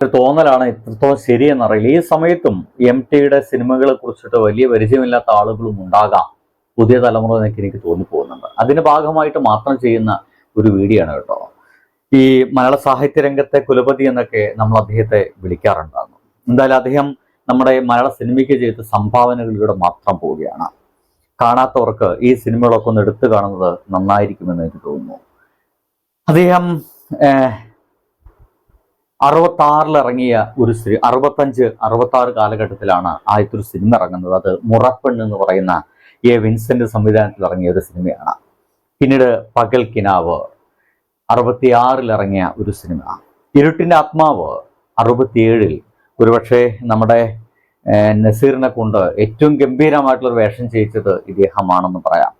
തോന്നലാണ് എത്രത്തോളം ശരിയെന്നറിയില്ല. ഈ സമയത്തും എം ടിയുടെ സിനിമകളെ കുറിച്ചിട്ട് വലിയ പരിചയമില്ലാത്ത ആളുകളും ഉണ്ടാകാം. പുതിയ തലമുറ എന്നൊക്കെ എനിക്ക് തോന്നിപ്പോകുന്നുണ്ട് അതിന്റെ ഭാഗമായിട്ട് മാത്രം ചെയ്യുന്ന ഒരു വീഡിയോ ആണ് കേട്ടോ. ഈ മലയാള സാഹിത്യ രംഗത്തെ കുലപതി എന്നൊക്കെ നമ്മൾ അദ്ദേഹത്തെ വിളിക്കാറുണ്ടായിരുന്നു. എന്തായാലും അദ്ദേഹം നമ്മുടെ മലയാള സിനിമയ്ക്ക് ചെയ്ത സംഭാവനകളിലൂടെ മാത്രം പോവുകയാണ്. കാണാത്തവർക്ക് ഈ സിനിമകളൊക്കെ ഒന്ന് എടുത്തു കാണുന്നത് നന്നായിരിക്കുമെന്ന് എനിക്ക് തോന്നുന്നു. അദ്ദേഹം ഏഹ്, അറുപത്താറിൽ ഇറങ്ങിയ ഒരു സിനിമ അറുപത്തഞ്ച് അറുപത്തി ആറ് കാലഘട്ടത്തിലാണ് ആദ്യത്തെ ഒരു സിനിമ ഇറങ്ങുന്നത്. അത് മുറപ്പെണ്ണ് എന്ന് പറയുന്ന എ വിൻസെന്റ് സംവിധാനത്തിൽ ഇറങ്ങിയ ഒരു സിനിമയാണ്. പിന്നീട് പകൽ കിനാവ് അറുപത്തിയാറിൽ ഇറങ്ങിയ ഒരു സിനിമ. ഇരുട്ടിന്റെ ആത്മാവ് അറുപത്തിയേഴിൽ. ഒരുപക്ഷെ നമ്മുടെ നസീറിനെ കൊണ്ട് ഏറ്റവും ഗംഭീരമായിട്ടുള്ള വേഷം ചെയ്യിച്ചത് ഇദ്ദേഹമാണെന്ന് പറയാം.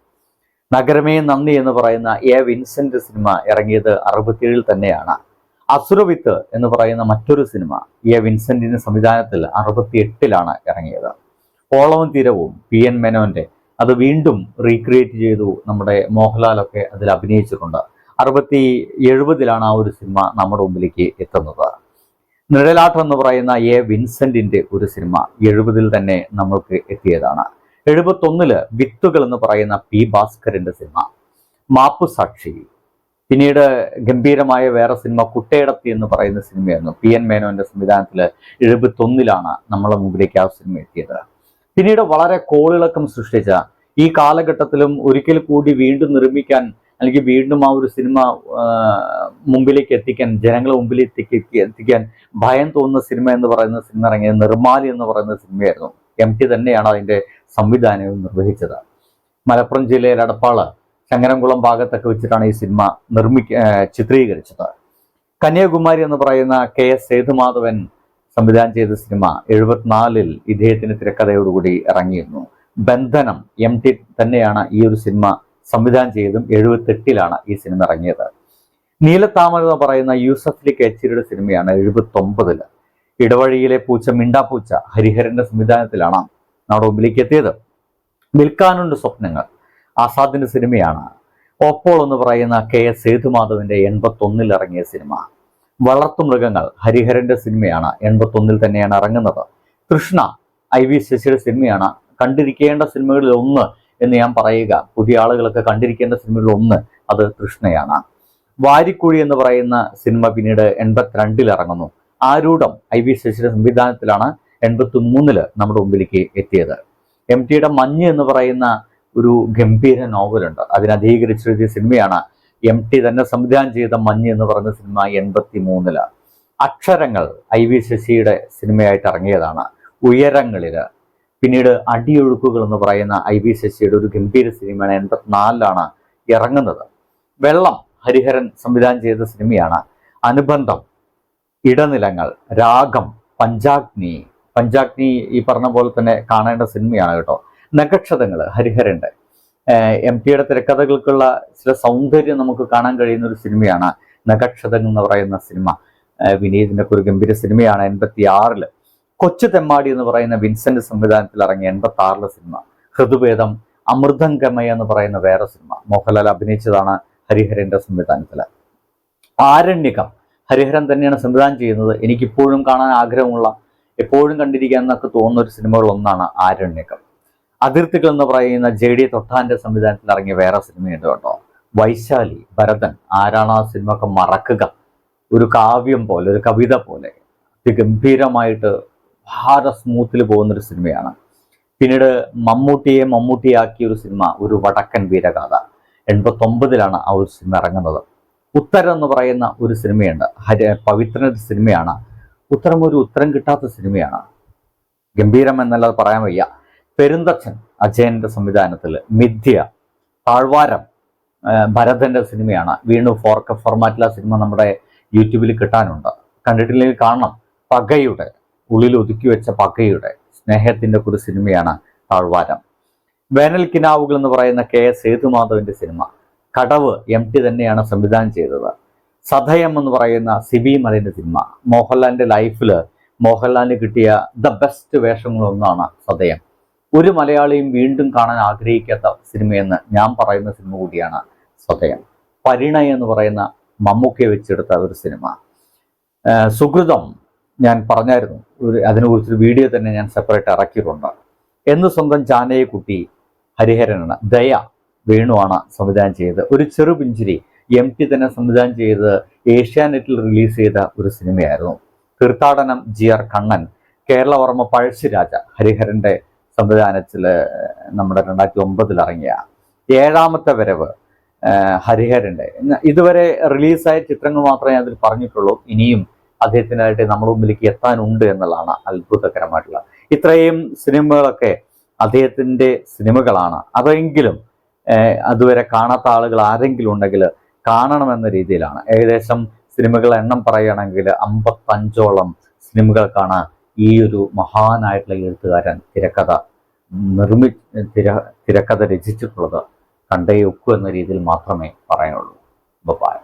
നഗരമേ നന്ദി എന്ന് പറയുന്ന എ വിൻസെന്റ് സിനിമ ഇറങ്ങിയത് അറുപത്തിയേഴിൽ തന്നെയാണ്. അസുരവിത്ത് എന്ന് പറയുന്ന മറ്റൊരു സിനിമ എ. വിൻസെന്റിന്റെ സംവിധാനത്തിൽ അറുപത്തി എട്ടിലാണ് ഇറങ്ങിയത്. ഓളവും തീരവും പി. എൻ. മെനോന്റെ അത് വീണ്ടും റീക്രിയേറ്റ് ചെയ്തു നമ്മുടെ മോഹൻലാലൊക്കെ അതിൽ അഭിനയിച്ചിട്ടുണ്ട്. അറുപത്തി എഴുപതിലാണ് ആ ഒരു സിനിമ നമ്മുടെ മുമ്പിലേക്ക് എത്തുന്നത്. നിഴലാട്ടം എന്ന് പറയുന്ന എ. വിൻസെന്റിന്റെ ഒരു സിനിമ എഴുപതിൽ തന്നെ നമ്മൾക്ക് എത്തിയതാണ്. എഴുപത്തൊന്നിൽ വിത്തുകൾ എന്ന് പറയുന്ന പി. ഭാസ്കറിന്റെ സിനിമ മാപ്പു സാക്ഷി പിന്നീട് ഗംഭീരമായ വേറെ സിനിമ കുട്ടയിടത്തി എന്ന് പറയുന്ന സിനിമയായിരുന്നു. പി എൻ മേനോന്റെ സംവിധാനത്തിൽ എഴുപത്തൊന്നിലാണ് നമ്മളെ മുമ്പിലേക്ക് ആ സിനിമ എത്തിയത്. പിന്നീട് വളരെ കോളിളക്കം സൃഷ്ടിച്ച ഈ കാലഘട്ടത്തിലും ഒരിക്കൽ കൂടി വീണ്ടും നിർമ്മിക്കാൻ അല്ലെങ്കിൽ വീണ്ടും ആ ഒരു സിനിമ മുമ്പിലേക്ക് എത്തിക്കാൻ ജനങ്ങളെ മുമ്പിലേക്ക് എത്തിക്ക- എത്തിക്കാൻ ഭയം തോന്നുന്ന സിനിമ എന്ന് പറയുന്ന സിനിമ ഇറങ്ങിയത് നിർമാലി എന്ന് പറയുന്ന സിനിമയായിരുന്നു. എം ടി തന്നെയാണ് അതിന്റെ സംവിധാനവും നിർവഹിച്ചത്. മലപ്പുറം ജില്ലയിലെ അടപ്പാൾ ശങ്കരംകുളം ഭാഗത്തൊക്കെ വെച്ചിട്ടാണ് ഈ സിനിമ നിർമ്മിക്ക ചിത്രീകരിച്ചത്. കന്യാകുമാരി എന്ന് പറയുന്ന കെ എസ് സേതുമാധവൻ സംവിധാനം ചെയ്ത സിനിമ എഴുപത്തിനാലിൽ ഇദ്ദേഹത്തിന്റെ തിരക്കഥയോടുകൂടി ഇറങ്ങിയിരുന്നു. ബന്ധനം എം ടി തന്നെയാണ് ഈ ഒരു സിനിമ സംവിധാനം ചെയ്തതും എഴുപത്തെട്ടിലാണ് ഈ സിനിമ ഇറങ്ങിയത്. നീലത്താമര എന്ന് പറയുന്ന യൂസഫ് അലി കേച്ചിരിയുടെ സിനിമയാണ് എഴുപത്തി ഒമ്പതിൽ ഇടവഴിയിലെ പൂച്ച മിണ്ടാപ്പൂച്ച ഹരിഹരന്റെ സംവിധാനത്തിലാണ് നമ്മുടെ മുമ്പിലേക്ക് എത്തിയത്. വിൽക്കാനുണ്ട് സ്വപ്നങ്ങൾ. ആസാദിന്റെ സിനിമയാണ്. ഒപ്പോൾ എന്ന് പറയുന്ന കെ എസ് സേതുമാധവന്റെ എൺപത്തി ഒന്നിൽ ഇറങ്ങിയ സിനിമ. വളർത്തുമൃഗങ്ങൾ ഹരിഹരന്റെ സിനിമയാണ് എൺപത്തി ഒന്നിൽ തന്നെയാണ് ഇറങ്ങുന്നത്. കൃഷ്ണ ഐ വി ശശിയുടെ സിനിമയാണ് കണ്ടിരിക്കേണ്ട സിനിമകളിൽ ഒന്ന് എന്ന് ഞാൻ പറയുക. പുതിയ ആളുകളൊക്കെ കണ്ടിരിക്കേണ്ട സിനിമകളിൽ ഒന്ന് അത് കൃഷ്ണയാണ്. വാരിക്കുഴി എന്ന് പറയുന്ന സിനിമ പിന്നീട് എൺപത്തിരണ്ടിൽ ഇറങ്ങുന്നു. ആരൂഢം ഐ വി ശശിയുടെ സംവിധാനത്തിലാണ് എൺപത്തി മൂന്നിൽ നമ്മുടെ മുമ്പിലേക്ക് എത്തിയത്. എം ടിയുടെ മഞ്ഞ് എന്ന് പറയുന്ന ഒരു ഗംഭീര നോവലുണ്ട്. അതിനെ അധീകരിച്ചെഴുതിയ സിനിമയാണ് എം ടി തന്നെ സംവിധാനം ചെയ്ത മഞ്ഞ് എന്ന് പറഞ്ഞ സിനിമ എൺപത്തി മൂന്നിൽ അക്ഷരങ്ങൾ ഐ വി ശശിയുടെ സിനിമയായിട്ട് ഇറങ്ങിയതാണ്. ഉയരങ്ങളിൽ പിന്നീട് അടിയൊഴുക്കുകൾ എന്ന് പറയുന്ന ഐ വി ശശിയുടെ ഒരു ഗംഭീര സിനിമയാണ് എൺപത്തിനാലിലാണ് ഇറങ്ങുന്നത്. വെള്ളം ഹരിഹരൻ സംവിധാനം ചെയ്ത സിനിമയാണ്. അനുബന്ധം ഇടനിലങ്ങൾ രാഗം പഞ്ചാഗ്നി. പഞ്ചാഗ്നി ഈ പറഞ്ഞ പോലെ തന്നെ കാണേണ്ട സിനിമയാണ് കേട്ടോ. നക്ഷതങ്ങൾ ഹരിഹരന്റെ എം പിയുടെ തിരക്കഥകൾക്കുള്ള ചില സൗന്ദര്യം നമുക്ക് കാണാൻ കഴിയുന്ന ഒരു സിനിമയാണ് നഖക്ഷതങ്ങൾ എന്ന് പറയുന്ന സിനിമ. വിനീതിന്റെ ഒരു ഗംഭീര സിനിമയാണ് എൺപത്തി ആറിൽ കൊച്ചു തെമ്മാടി എന്ന് പറയുന്ന വിൻസെന്റ് സംവിധാനത്തിൽ ഇറങ്ങിയ എൺപത്തി ആറിലെ സിനിമ. ഹൃദുഭേദം അമൃതം ഗമയ എന്ന് പറയുന്ന വേറെ സിനിമ. മോഹൻലാൽ അഭിനയിച്ചതാണ് ഹരിഹരന്റെ സംവിധാനത്തിൽ ആരണ്യകം ഹരിഹരൻ തന്നെയാണ് സംവിധാനം ചെയ്യുന്നത്. എനിക്കിപ്പോഴും കാണാൻ ആഗ്രഹമുള്ള എപ്പോഴും കണ്ടിരിക്കാൻ എന്നൊക്കെ തോന്നുന്ന ഒരു സിനിമകൾ ഒന്നാണ് ആരണ്യകം. അതിർത്തികൾ എന്ന് പറയുന്ന ജെ ഡി തൊട്ടാന്റെ സംവിധാനത്തിൽ ഇറങ്ങിയ വേറെ സിനിമയുണ്ട് കേട്ടോ. വൈശാലി ഭരതൻ ആരാണ് ആ സിനിമ ഒക്കെ മറക്കുക. ഒരു കാവ്യം പോലെ ഒരു കവിത പോലെ. അതിഗംഭീരമായിട്ട് ഭാര സ്മൂത്തിൽ പോകുന്ന ഒരു സിനിമയാണ്. പിന്നീട് മമ്മൂട്ടിയെ മമ്മൂട്ടിയാക്കിയ ഒരു സിനിമ ഒരു വടക്കൻ വീരഗാഥ. എൺപത്തൊമ്പതിലാണ് ആ ഒരു സിനിമ ഇറങ്ങുന്നത്. ഉത്തരം എന്ന് പറയുന്ന ഒരു സിനിമയുണ്ട്. ഹരി പവിത്രനൊരു സിനിമയാണ്. ഉത്തരം ഒരു ഉത്തരം കിട്ടാത്ത സിനിമയാണ്. ഗംഭീരം എന്നല്ലാതെ പറയാൻ വയ്യ. പെരുന്തച്ഛൻ അജയന്റെ സംവിധാനത്തിൽ മിഥ്യ താഴ്വാരം ഭരതന്റെ സിനിമയാണ്. വീണ്ടും ഫോർക്ക് ഫോർമാറ്റിൽ ആ സിനിമ നമ്മുടെ യൂട്യൂബിൽ കിട്ടാനുണ്ട്. കണ്ടിട്ടില്ലെങ്കിൽ കാണണം. പകയുടെ ഉള്ളിൽ ഒതുക്കി വെച്ച പകയുടെ സ്നേഹത്തിന്റെ ഒരു സിനിമയാണ് താഴ്വാരം. വേനൽ കിനാവുകൾ എന്ന് പറയുന്ന കെ എസ് സേതുമാധവന്റെ സിനിമ. കടവ് എം ടി തന്നെയാണ് സംവിധാനം ചെയ്തത്. സധയം എന്ന് പറയുന്ന സിബി മലയുടെ സിനിമ. മോഹൻലാലിന്റെ ലൈഫിൽ മോഹൻലാലിന് കിട്ടിയ ദ ബെസ്റ്റ് വേഷങ്ങളൊന്നാണ് സതയം ഒരു മലയാളിയും വീണ്ടും കാണാൻ ആഗ്രഹിക്കാത്ത സിനിമയെന്ന് ഞാൻ പറയുന്ന സിനിമ കൂടിയാണ് സ്വതയം. പരിണയ എന്ന് പറയുന്ന മമ്മൂക്കയെ വെച്ചെടുത്ത ഒരു സിനിമ. സുഹൃതം ഞാൻ പറഞ്ഞായിരുന്നു ഒരു അതിനെക്കുറിച്ചൊരു വീഡിയോ തന്നെ ഞാൻ സെപ്പറേറ്റ് ഇറക്കിയിട്ടുണ്ട്. എന്ന് സ്വന്തം ചാനയെ കുട്ടി ഹരിഹരനാണ്. ദയ വേണുവാണ് സംവിധാനം ചെയ്തത്. ഒരു ചെറു പിഞ്ചിരി എം ടി തന്നെ സംവിധാനം ചെയ്ത് ഏഷ്യാനെറ്റിൽ റിലീസ് ചെയ്ത ഒരു സിനിമയായിരുന്നു. തീർത്ഥാടനം ജി ആർ കണ്ണൻ കേരളവർമ്മ പഴശ്ശിരാജ ഹരിഹരന്റെ സംവിധാനത്തിൽ നമ്മുടെ രണ്ടായിരത്തി ഒമ്പതിൽ ഇറങ്ങിയ ഏഴാമത്തെ വരവ് ഹരിഹരന്റെ ഇതുവരെ റിലീസായ ചിത്രങ്ങൾ മാത്രമേ അതിൽ പറഞ്ഞിട്ടുള്ളൂ. ഇനിയും അദ്ദേഹത്തിനായിട്ട് നമ്മുടെ മുമ്പിലേക്ക് എത്താനുണ്ട് എന്നുള്ളതാണ് അത്ഭുതകരമായിട്ടുള്ള. ഇത്രയും സിനിമകളൊക്കെ അദ്ദേഹത്തിന്റെ സിനിമകളാണ്. അതെങ്കിലും അതുവരെ കാണാത്ത ആളുകൾ ആരെങ്കിലും ഉണ്ടെങ്കിൽ കാണണമെന്ന രീതിയിലാണ്. ഏകദേശം സിനിമകൾ എണ്ണം പറയുകയാണെങ്കിൽ അമ്പത്തഞ്ചോളം സിനിമകൾക്കാണ് ഈ ഒരു മഹാനായിട്ടുള്ള എഴുത്തുകാരൻ തിരക്കഥ നിർമ്മി തിര തിരക്കഥ രചിച്ചിട്ടുള്ളത് കണ്ടേ ഒക്കു എന്ന രീതിയിൽ മാത്രമേ പറയുള്ളൂ ബൈ